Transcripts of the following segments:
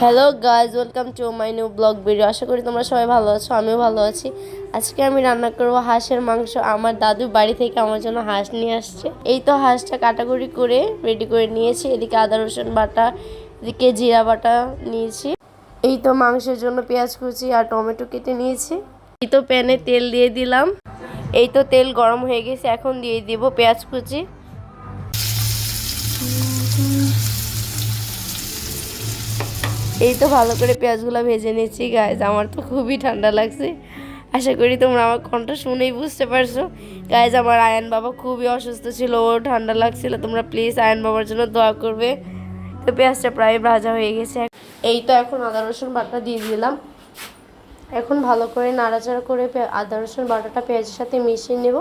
Hello guys welcome to my new blog video আশা করি তোমরা সবাই ভালো আছো, আমিও ভালো আছি। আজকে আমি রান্না করব হাঁসের মাংস। আমার দাদু বাড়ি থেকে আমার জন্য হাঁস নিয়ে আসছে। এই তো হাঁসটা কাটাকুটি করে রেডি করে নিয়েছি। এদিকে আদা, রসুন বাটা, এদিকে জিরা বাটা নিয়েছি। এই তো মাংসের জন্য পেঁয়াজ কুচি আর টমেটো কেটে নিয়েছি। এই তো প্যানে তেল দিয়ে দিলাম। এই তো তেল গরম হয়ে গেছে, এখন দিয়ে দিব পেঁয়াজ কুচি। এই তো ভালো করে পেঁয়াজগুলো ভেজে নিয়েছি গাইজ আমার তো খুবই ঠান্ডা লাগছে। আশা করি তোমরা আমার কণ্ঠ শুনেই বুঝতে পারছ। গাইজ আমার আয়ন বাবা খুবই অসুস্থ ছিল ও ঠান্ডা লাগছিল। তোমরা প্লিজ আয়ন বাবার জন্য দোয়া করবে। তো পেঁয়াজটা প্রায় ভাজা হয়ে গেছে। এই তো এখন আদা, রসুন বাটা দিয়ে দিলাম। এখন ভালো করে নাড়াচাড়া করে আদা, রসুন বাটাটা পেঁয়াজের সাথে মিশিয়ে নেব।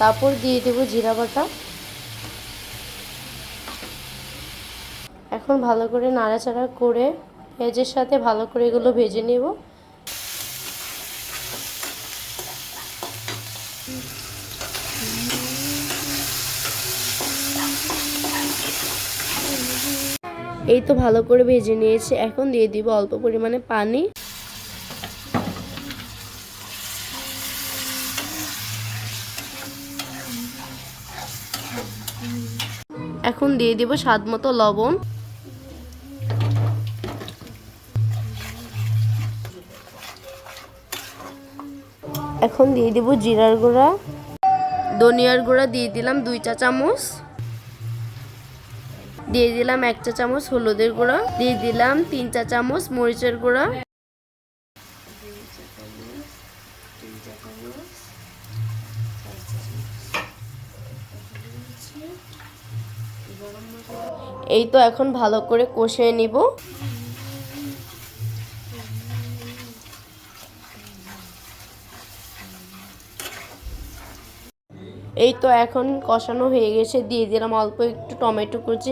তারপর দিয়ে দেবো জিরা বাটা। এখন ভালো করে নাড়াচাড়া করে পেঁয়াজের সাথে ভালো করে এগুলো ভেজে নেব। এই তো ভালো করে ভেজে নিয়েছি। এখন দিয়ে দিব অল্প পরিমাণে পানি। এখন দিয়ে দিব স্বাদ মতো লবণ। এখন দিয়ে দিব জিরার গুঁড়া। ধনিয়ার গুঁড়া দিয়ে দিলাম দুই চা চামচ। দিয়ে দিলাম এক চা চামচ হলুদের গুঁড়া। দিয়ে দিলাম তিন চা চামচ মরিচের গুঁড়া। এই তো এখন ভালো করে কষিয়ে নিব। এই তো এখন কষানো হয়ে গেছে, দিয়ে দিলাম অল্প একটু টমেটো কুচি।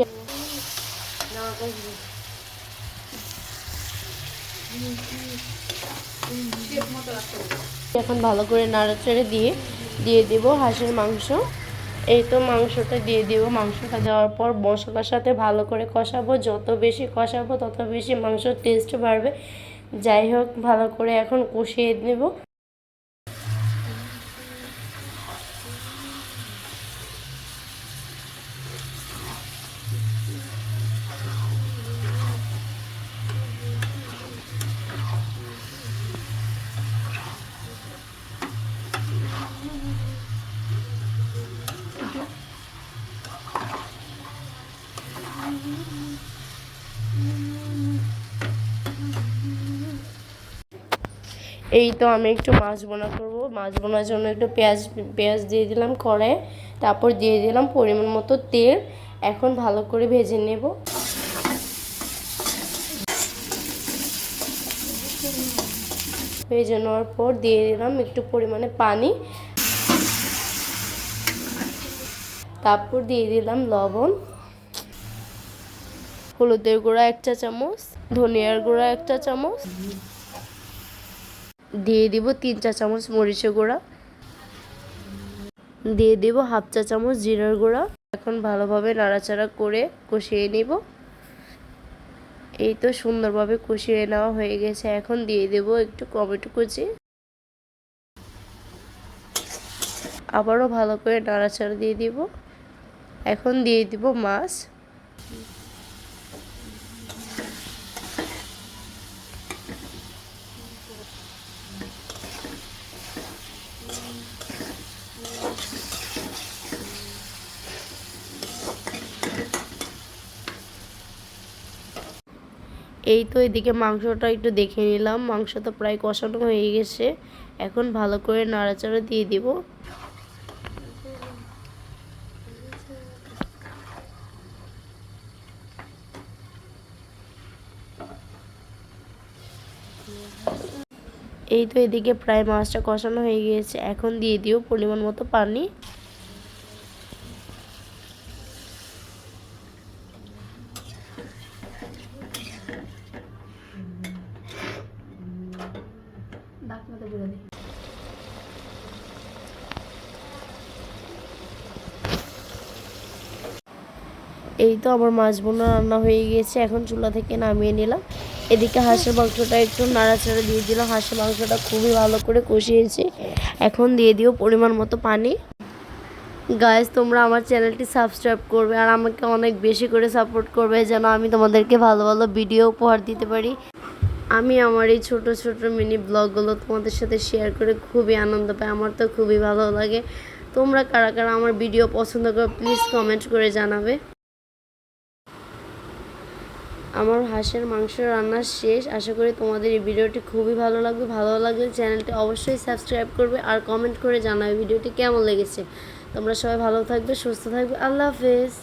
এখন ভালো করে নাড়াচাড়ে দিয়ে দিয়ে দেব হাঁসের মাংস। এই তো মাংসটা দিয়ে দিব। মাংসটা দেওয়ার পর মশলার সাথে ভালো করে কষাবো। যত বেশি কষাবো, তত বেশি মাংসর টেস্ট বাড়বে। যাই হোক, ভালো করে এখন কষিয়ে নেব। এই তো আমি একটু মাছ বোনা করব। মাছ বোনার জন্য একটু পেঁয়াজ পেঁয়াজ দিয়ে দিলাম কড়াই তারপর দিয়ে দিলাম পরিমাণ মতো তেল। এখন ভালো করে ভেজে নেব। ভেজে নেওয়ার পর দিয়ে দিলাম একটু পরিমাণে পানি। তারপর দিয়ে দিলাম লবণ। হলুদের গুঁড়া এক চা চামচ ধনিয়ার গুঁড়া এক চা চামচ দিয়ে দিব তিন চা চামচ মরিচের গুঁড়া। দিয়ে দিব হাফ চা চামচ জিরার গুঁড়া। এখন ভালোভাবে নাড়াচাড়া করে কষিয়ে নিব। এই তো সুন্দরভাবে কষিয়ে নেওয়া হয়ে গেছে। এখন দিয়ে দেব একটু টমেটো কুচি। আবারও ভালো করে নাড়াচাড়া দিয়ে দিব। এখন দিয়ে দিব মাছ। এই তো এদিকে মাংসটা একটু দেখে নিলাম। মাংস তো প্রায় কষানো হয়ে গেছে। এখন ভালো করে নাড়াচাড়া দিয়ে দিব। এই তো এদিকে প্রায় মাছটা কষানো হয়ে গিয়েছে। এখন দিয়ে দিও পরিমাণ মতো পানি। দিই এই তো আমার মাছ বোনা রান্না হয়ে গিয়েছে, এখন চুলা থেকে নামিয়ে নিলাম। এদিকে হাঁসের মাংসটা একটু নাড়াচাড়া দিয়ে দিলাম, হাঁসের মাংসটা খুবই ভালো করে কষিয়েছি। এখন দিয়ে দিও পরিমাণ মতো পানি। গাইজ তোমরা আমার চ্যানেলটি সাবস্ক্রাইব করবে আর আমাকে অনেক বেশি করে সাপোর্ট করবে, যেন আমি তোমাদেরকে ভালো ভালো ভিডিও উপহার দিতে পারি। আমি আমার এই ছোট ছোট মিনি ব্লগগুলো তোমাদের সাথে শেয়ার করে খুবই আনন্দ পাই। আমার তো খুবই ভালো লাগে। তোমরা কারা কারা আমার ভিডিও পছন্দ করো প্লিজ কমেন্ট করে জানাবে। আমার হাঁসের মাংস রান্না শেষ। আশা করি তোমাদের এই ভিডিওটি খুবই ভালো লাগবে। ভালো লাগলে চ্যানেলটি অবশ্যই সাবস্ক্রাইব করবে আর কমেন্ট করে জানাবে ভিডিওটি কেমন লেগেছে। তোমরা সবাই ভালো থাকবে, সুস্থ থাকবে। আল্লাহ হাফেজ।